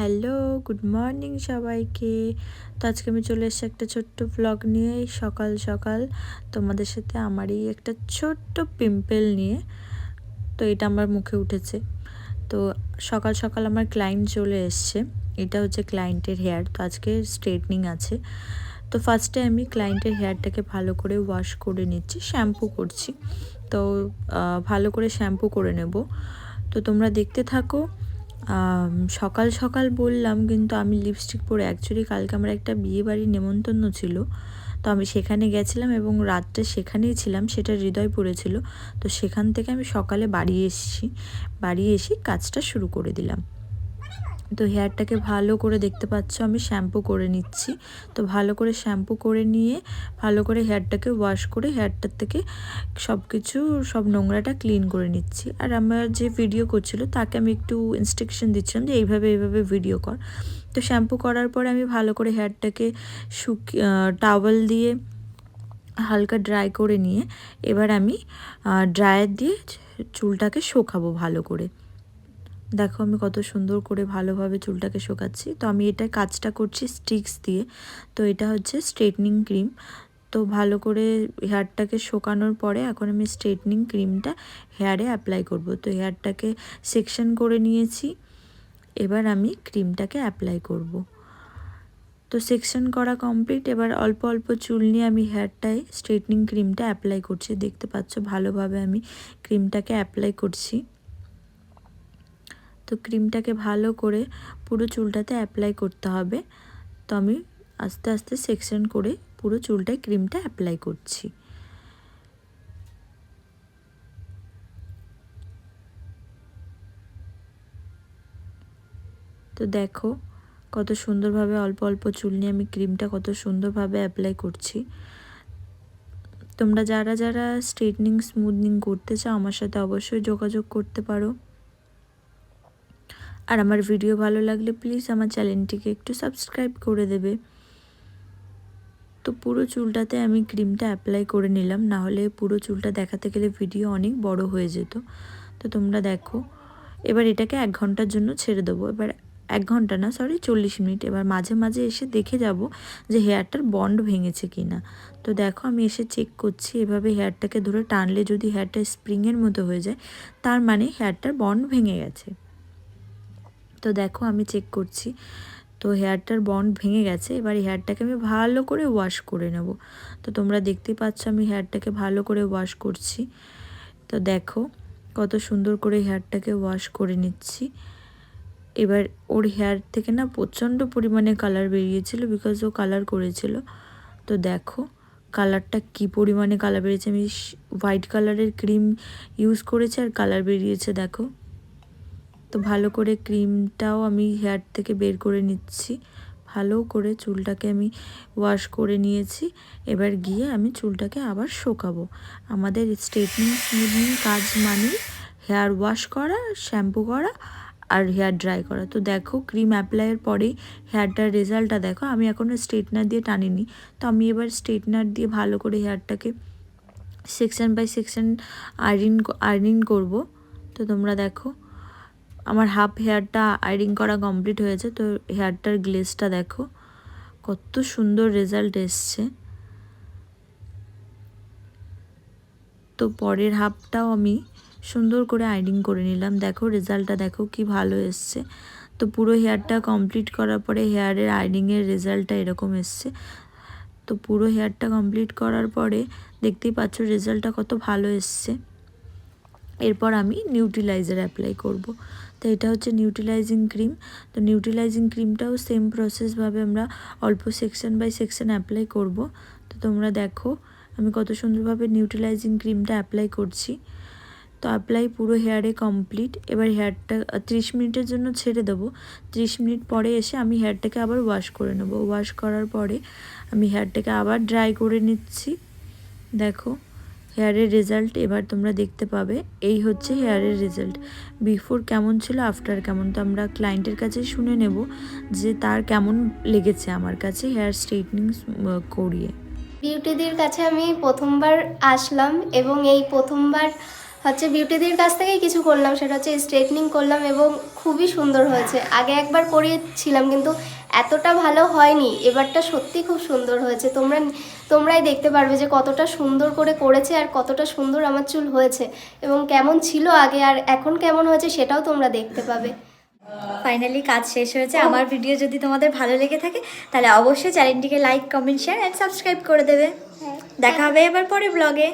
Hello, good morning সবাইকে। তো আজকে আমি চলে এসেছি একটা ছোট্ট ব্লগ নিয়ে সকাল সকাল। তোমাদের সাথে আমারই একটা ছোট্ট পিম্পল নিয়ে। তো এটা আমার মুখে উঠেছে। তো সকাল সকাল আমার ক্লায়েন্ট চলে এসছে। এটা হচ্ছে ক্লায়েন্টের হেয়ার তো আজকে স্ট্রেটনিং আছে। তো ফার্স্টে আমি ক্লায়েন্টের হেয়ারটাকে ভালো করে ওয়াশ করে নিচ্ছি শ্যাম্পু করছি। তো ভালো করে শ্যাম্পু করে নেব। তো তোমরা দেখতে থাকো। সকাল সকাল বললাম, কিন্তু আমি লিপস্টিক পরে অ্যাকচুয়ালি কালকে আমার একটা বিয়ে বাড়ির নেমন্তন্ন ছিল। তো আমি সেখানে গেছিলাম এবং রাতটা সেখানেই ছিলাম, সেটা হৃদয় পড়েছিল। তো সেখান থেকে আমি সকালে বাড়ি এসেছি, বাড়ি এসে কাজটা শুরু করে দিলাম। তো হেয়ারটাকে ভালো করে দেখতে পাচ্ছ, আমি শ্যাম্পু করে নিচ্ছি। তো ভালো করে শ্যাম্পু করে নিয়ে, ভালো করে হেয়ারটাকে ওয়াশ করে হেয়ারটার থেকে সব কিছু সব নোংরাটা ক্লিন করে নিচ্ছি। আর আমার যে ভিডিও করছিল, তাকে আমি একটু ইনস্ট্রাকশন দিচ্ছিলাম যে এইভাবে এইভাবে ভিডিও কর। তো শ্যাম্পু করার পরে আমি ভালো করে হেয়ারটাকে শুকি টাওয়েল দিয়ে হালকা ড্রাই করে নিয়ে, এবার আমি ড্রায়ার দিয়ে চুলটাকে শোকাবো ভালো করে। দেখো আমি কত সুন্দর করে ভালোভাবে চুলটাকে শোকাচ্ছি। তো আমি এটা কাজটা করছি স্টিক্স দিয়ে। তো এটা হচ্ছে স্ট্রেটনিং ক্রিম। তো ভালো করে হেয়ারটাকে শোকানোর পরে এখন আমি স্ট্রেটনিং ক্রিমটা হেয়ারে অ্যাপ্লাই করব। তো হেয়ারটাকে সেকশন করে নিয়েছি। এবার আমি ক্রিমটাকে অ্যাপ্লাই করব। তো সেকশন করা কমপ্লিট। এবার অল্প অল্প চুল নিয়ে আমি হেয়ারটায় স্ট্রেটনিং ক্রিমটা অ্যাপ্লাই করছি। দেখতে পাচ্ছ ভালোভাবে আমি ক্রিমটাকে অ্যাপ্লাই করছি। তো ক্রিমটাকে ভালো করে পুরো চুলটাতে অ্যাপ্লাই করতে হবে। তো আমি আস্তে আস্তে সেকশন করে পুরো চুলটায় ক্রিমটা অ্যাপ্লাই করছি। তো দেখো কত সুন্দরভাবে অল্প অল্প চুল নিয়ে আমি ক্রিমটা কত সুন্দরভাবে অ্যাপ্লাই করছি। তোমরা যারা যারা স্ট্রেটনিং স্মুথনিং করতে চাও আমার সাথে অবশ্যই যোগাযোগ করতে পারো। আর আমার ভিডিও ভালো লাগলে প্লিজ আমার চ্যানেলটিকে একটু সাবস্ক্রাইব করে দেবে। তো পুরো চুলটাতে আমি ক্রিমটা অ্যাপ্লাই করে নিলাম না হলে পুরো চুলটা দেখাতে গেলে ভিডিও অনেক বড় হয়ে যেত। তো তোমরা দেখো, এবার এটাকে এক ঘণ্টার জন্য ছেড়ে দেবো। এবার এক ঘণ্টা না সরি চল্লিশ মিনিট। এবার মাঝে মাঝে এসে দেখে যাব যে হেয়ারটার বন্ড ভেঙেছে কি না তো দেখো, আমি এসে চেক করছি, এভাবে হেয়ারটাকে ধরে টানলে যদি হেয়ারটা স্প্রিংয়ের মতো হয়ে যায়, তার মানে হেয়ারটার বন্ড ভেঙে গেছে। তো দেখো আমি চেক করছি। তো হেয়ারটার বন্ড ভেঙে গেছে, এবার হেয়ারটাকে আমি ভালো করে ওয়াশ করে নেব। তো তোমরা দেখতে পাচ্ছ আমি হেয়ারটাকে ভালো করে ওয়াশ করছি। তো দেখো কত সুন্দর করে হেয়ারটাকে ওয়াশ করে নিচ্ছি। এবার ওর হেয়ার থেকে না প্রচণ্ড পরিমাণে কালার বেরিয়েছিল বিকজ ও কালার করেছিল। তো দেখো কালারটা কি পরিমাণে কালার বেরিয়েছে, আমি হোয়াইট কালারের ক্রিম ইউজ করেছি আর কালার বেরিয়েছে, দেখো। তো ভালো করে ক্রিমটাও আমি হেয়ার থেকে বের করে নিচ্ছি। ভালো করে চুলটাকে আমি ওয়াশ করে নিয়েছি। এবার গিয়ে আমি চুলটাকে আবার শোকাবো। আমাদের স্ট্রেটনিং কাজ মানে হেয়ার ওয়াশ করা, শ্যাম্পু করা আর হেয়ার ড্রাই করা। তো দেখো, ক্রিম অ্যাপ্লাইয়ের পরেই হেয়ারটার রেজাল্টটা দেখো। আমি এখনও স্ট্রেটনার দিয়ে টানিনি। তো আমি এবার স্ট্রেটনার দিয়ে ভালো করে হেয়ারটাকে section by section iron iron করব। তো তোমরা দেখো আমার হাফ হেয়ারটা আয়রিং করা কমপ্লিট হয়েছে, তো হেয়ারটার গ্লেসটা দেখো। কত সুন্দর রেজাল্ট এসছে। তো পরের হাফটাও আমি সুন্দর করে আইডিং করে নিলাম। দেখো রেজাল্টটা দেখো কি ভালো এসছে। তো পুরো হেয়ারটা কমপ্লিট করার পরে হেয়ারের আইডিংয়ের রেজাল্টটা এরকম এসছে। তো পুরো হেয়ারটা কমপ্লিট করার পরে দেখতেই পাচ্ছ রেজাল্টটা কত ভালো এসছে। এরপর আমি নিউট্রিলাইজার অ্যাপ্লাই করব। তো এটা হচ্ছে নিউট্রিলাইজিং ক্রিম তো নিউট্রিলাইজিং ক্রিমটাও সেম প্রসেসভাবে আমরা অল্প সেকশন বাই সেকশন অ্যাপ্লাই করব। তো তোমরা দেখো, আমি কত সুন্দরভাবে নিউট্রিলাইজিং ক্রিমটা অ্যাপ্লাই করছি। তো অ্যাপ্লাই পুরো হেয়ারে কমপ্লিট এবার হেয়ারটা ত্রিশ মিনিটের জন্য ছেড়ে দেবো। ত্রিশ মিনিট পরে এসে আমি হেয়ারটাকে আবার ওয়াশ করে নেব। ওয়াশ করার পরে আমি হেয়ারটাকে আবার ড্রাই করে নিচ্ছি। দেখো। হেয়ারের রেজাল্ট এবার তোমরা দেখতে পাবে। এই হচ্ছে হেয়ারের রেজাল্ট। বিফোর কেমন ছিল, আফটার কেমন? তো আমরা ক্লায়েন্টের কাছে শুনে নেব যে তার কেমন লেগেছে আমার কাছে হেয়ার স্ট্রেটনিং করিয়ে। বিউটিদির কাছে আমি প্রথমবার আসলাম এবং এই প্রথমবার হচ্ছে বিউটিদির কাছ থেকেই কিছু করলাম। সেটা হচ্ছে স্ট্রেটনিং করলাম এবং খুবই সুন্দর হয়েছে। আগে একবার করিয়েছিলাম কিন্তু এতটা ভালো হয়নি। এবারটা সত্যি খুব সুন্দর হয়েছে। তোমরা তোমরাই দেখতে পারবে যে কতটা সুন্দর করে করেছে আর কতটা সুন্দর আমার চুল হয়েছে এবং কেমন ছিল আগে আর এখন কেমন হয়েছে সেটাও তোমরা দেখতে পাবে। ফাইনালি কাজ শেষ হয়েছে। আমার ভিডিও যদি তোমাদের ভালো লেগে থাকে তাহলে অবশ্যই চ্যানেলটিকে like comment share and subscribe করে দেবে। দেখা হবে এবার পরে ব্লগে